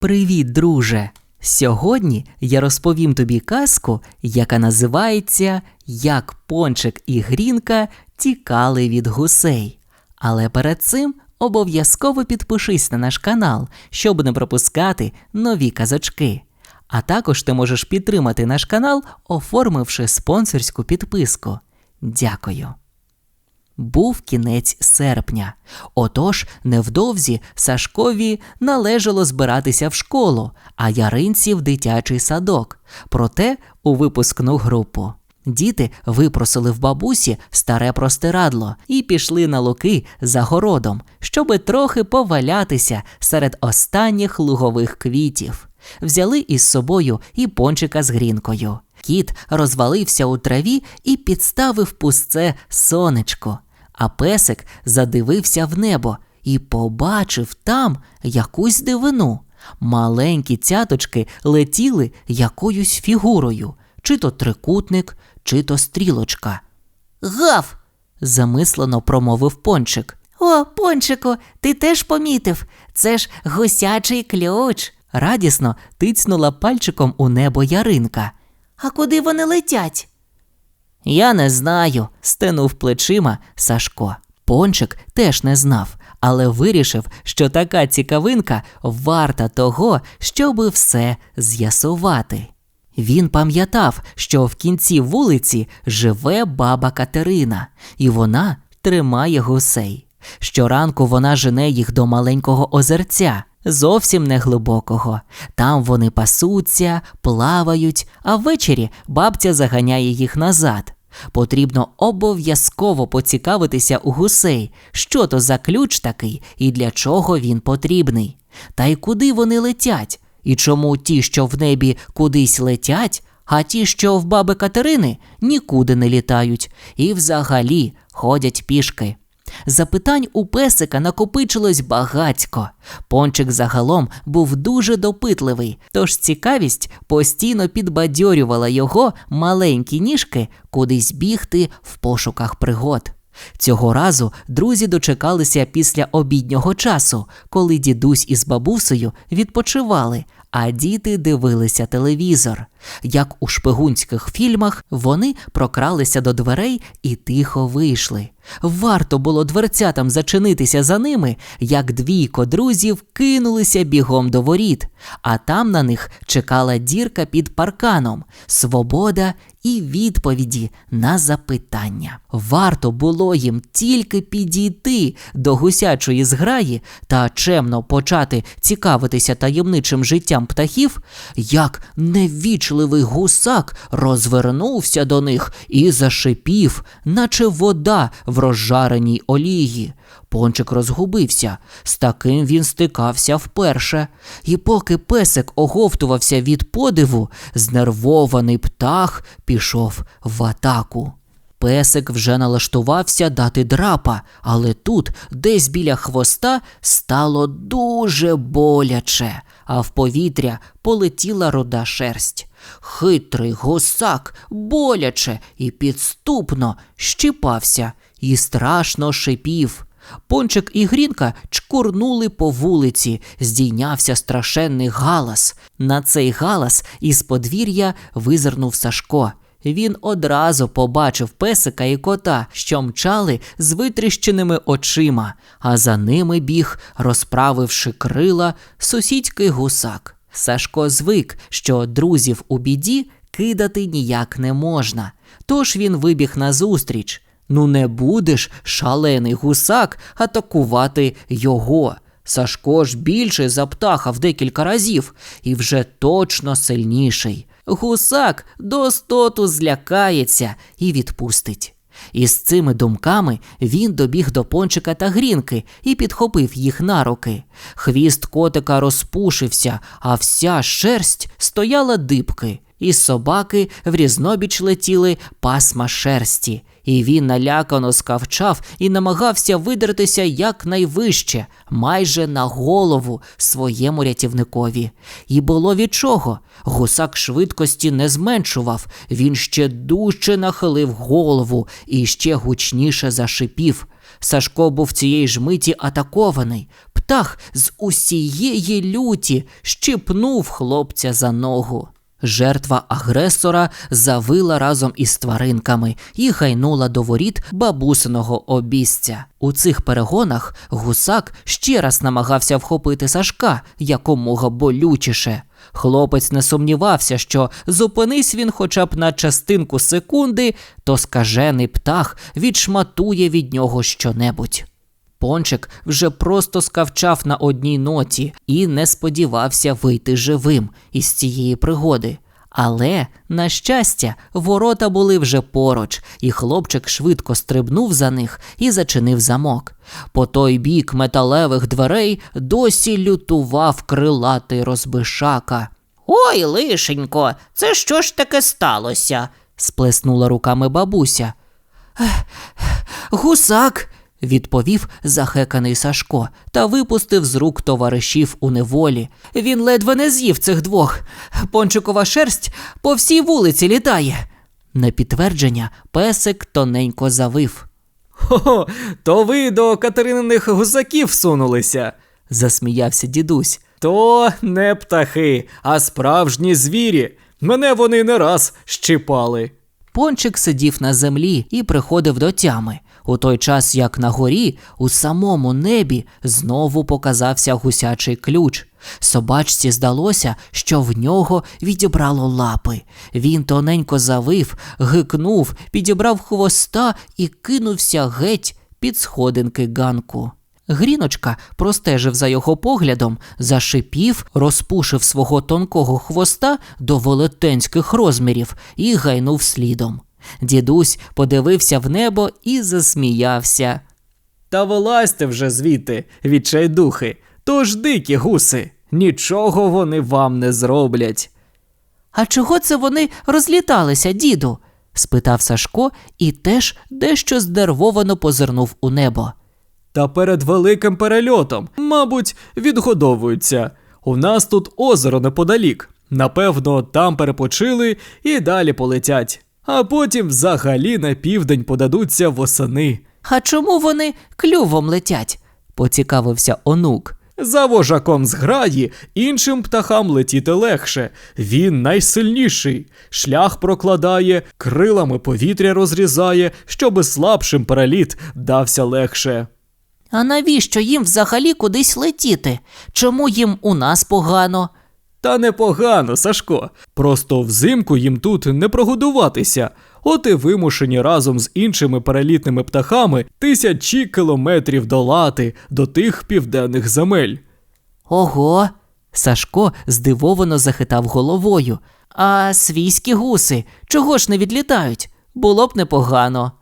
Привіт, друже! Сьогодні я розповім тобі казку, яка називається Як Пончик і Грінка тікали від гусей. Але перед цим обов'язково підпишись на наш канал, щоб не пропускати нові казочки. А також ти можеш підтримати наш канал, оформивши спонсорську підписку. Дякую. Був кінець серпня. Отож, невдовзі Сашкові належало збиратися в школу, а Яринці в дитячий садок, проте у випускну групу. Діти випросили в бабусі старе простирадло і пішли на луки за городом, щоби трохи повалятися серед останніх лугових квітів. Взяли із собою і пончика з грінкою. Кіт розвалився у траві і підставив пустце сонечко, а песик задивився в небо і побачив там якусь дивину. Маленькі цяточки летіли якоюсь фігурою, чи то трикутник, чи то стрілочка. Гав! замислено промовив пончик. О, пончику, ти теж помітив. Це ж гусячий ключ. Радісно тицнула пальчиком у небо Яринка. А куди вони летять? Я не знаю, стенув плечима Сашко. Пончик теж не знав, але вирішив, що така цікавинка варта того, щоби все з'ясувати. Він пам'ятав, що в кінці вулиці живе баба Катерина, і вона тримає гусей. Щоранку вона жене їх до маленького озерця, зовсім не глибокого. Там вони пасуться, плавають, а ввечері бабця заганяє їх назад. Потрібно обов'язково поцікавитися у гусей, що то за ключ такий і для чого він потрібний. Та й куди вони летять, і чому ті, що в небі кудись летять, а ті, що в баби Катерини, нікуди не літають і взагалі ходять пішки. Запитань у песика накопичилось багацько. Пончик загалом був дуже допитливий, тож цікавість постійно підбадьорювала його маленькі ніжки кудись бігти в пошуках пригод. Цього разу друзі дочекалися після обіднього часу, коли дідусь із бабусею відпочивали, а діти дивилися телевізор. Як у шпигунських фільмах, вони прокралися до дверей і тихо вийшли. Варто було дверцятам зачинитися за ними, як двійко друзів кинулися бігом до воріт, а там на них чекала дірка під парканом, свобода і відповіді на запитання. Варто було їм тільки підійти до гусячої зграї та чемно почати цікавитися таємничим життям птахів, як невічливий гусак розвернувся до них і зашипів, наче вода в розжареній олії. Пончик розгубився, з таким він стикався вперше. І поки песик оговтувався від подиву, знервований птах пішов в атаку. Песик вже налаштувався дати драпа, але тут, десь біля хвоста, стало дуже боляче, а в повітря полетіла руда шерсть. Хитрий гусак боляче і підступно щипався і страшно шипів. Пончик і Грінка чкурнули по вулиці, здійнявся страшенний галас. На цей галас із подвір'я визирнув Сашко. Він одразу побачив песика і кота, що мчали з витріщеними очима, а за ними біг, розправивши крила, сусідський гусак. Сашко звик, що друзів у біді кидати ніяк не можна. Тож він вибіг назустріч. Ну, не будеш, шалений гусак, атакувати його. Сашко ж більший за птаха в декілька разів і вже точно сильніший. Гусак до стоту злякається і відпустить. Із цими думками він добіг до пончика та грінки і підхопив їх на руки. Хвіст котика розпушився, а вся шерсть стояла дибки. Із собаки в різнобіч летіли пасма шерсті, і він налякано скавчав і намагався видертися якнайвище, майже на голову своєму рятівникові. І було від чого. Гусак швидкості не зменшував, він ще дужче нахилив голову і ще гучніше зашипів. Сашко був цієї ж миті атакований. птах з усієї люті щипнув хлопця за ногу. Жертва агресора завила разом із тваринками і гайнула до воріт бабусиного обістя. У цих перегонах гусак ще раз намагався вхопити Сашка якомога болючіше. Хлопець не сумнівався, що зупинись він хоча б на частинку секунди, то скажений птах відшматує від нього щонебудь. Пончик вже просто скавчав на одній ноті і не сподівався вийти живим із цієї пригоди. Але, на щастя, ворота були вже поруч, і хлопчик швидко стрибнув за них і зачинив замок. По той бік металевих дверей досі лютував крилатий розбишака. Ой, лишенько, це що ж таке сталося? сплеснула руками бабуся. Гусак. Відповів захеканий Сашко та випустив з рук товаришів у неволі. Він ледве не з'їв цих двох. Пончикова шерсть по всій вулиці літає. На підтвердження песик тоненько завив. Хо, то ви до Катерининих гусаків всунулися, Засміявся дідусь. То не птахи, а справжні звірі. Мене вони не раз щипали. Пончик сидів на землі і приходив до тями. У той час, як на горі, у самому небі знову показався гусячий ключ. Собачці здалося, що в нього відібрало лапи. Він тоненько завив, гикнув, підібрав хвоста і кинувся геть під сходинки ганку. Гріночка простежив за його поглядом, зашипів, розпушив свого тонкого хвоста до велетенських розмірів і гайнув слідом. Дідусь подивився в небо і засміявся. Та вилазьте вже звідти, відчайдухи, то ж дикі гуси. Нічого вони вам не зроблять. А чого це вони розліталися, діду? спитав Сашко і теж дещо здервовано позирнув у небо. Та перед великим перельотом, мабуть, відгодовуються. У нас тут озеро неподалік. Напевно, там перепочили і далі полетять. А потім взагалі на південь подадуться восени. А чому вони клювом летять? поцікавився онук. За вожаком зграї іншим птахам летіти легше. Він найсильніший. Шлях прокладає, крилами повітря розрізає, щоби слабшим переліт дався легше. А навіщо їм взагалі кудись летіти? Чому їм у нас погано? Та непогано, Сашко. Просто взимку їм тут не прогодуватися. От і вимушені разом з іншими перелітними птахами тисячі кілометрів долати до тих південних земель. Ого, Сашко здивовано захитав головою. а свійські гуси чого ж не відлітають? Було б непогано.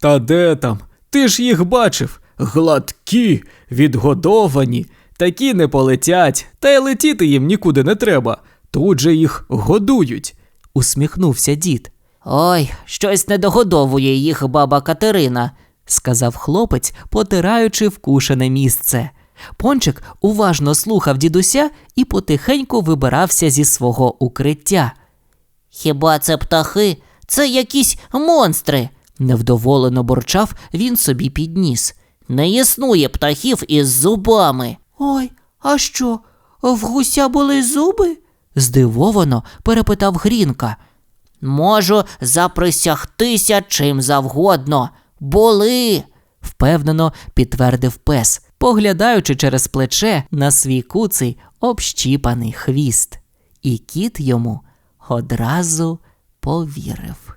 Та де там? Ти ж їх бачив. Гладкі, відгодовані, такі не полетять, та й летіти їм нікуди не треба. Тут же їх годують. усміхнувся дід. Ой, щось не догодовує їх баба Катерина. сказав хлопець, потираючи вкушене місце. Пончик уважно слухав дідуся і потихеньку вибирався зі свого укриття. Хіба це птахи? Це якісь монстри. Невдоволено борчав він собі підніс. Не існує птахів із зубами. Ой, а що? В гуся були зуби? здивовано перепитав Грінка. Можу заприсягтися чим завгодно. Були. впевнено підтвердив пес, поглядаючи через плече на свій куций общіпаний хвіст. І кіт йому одразу повірив.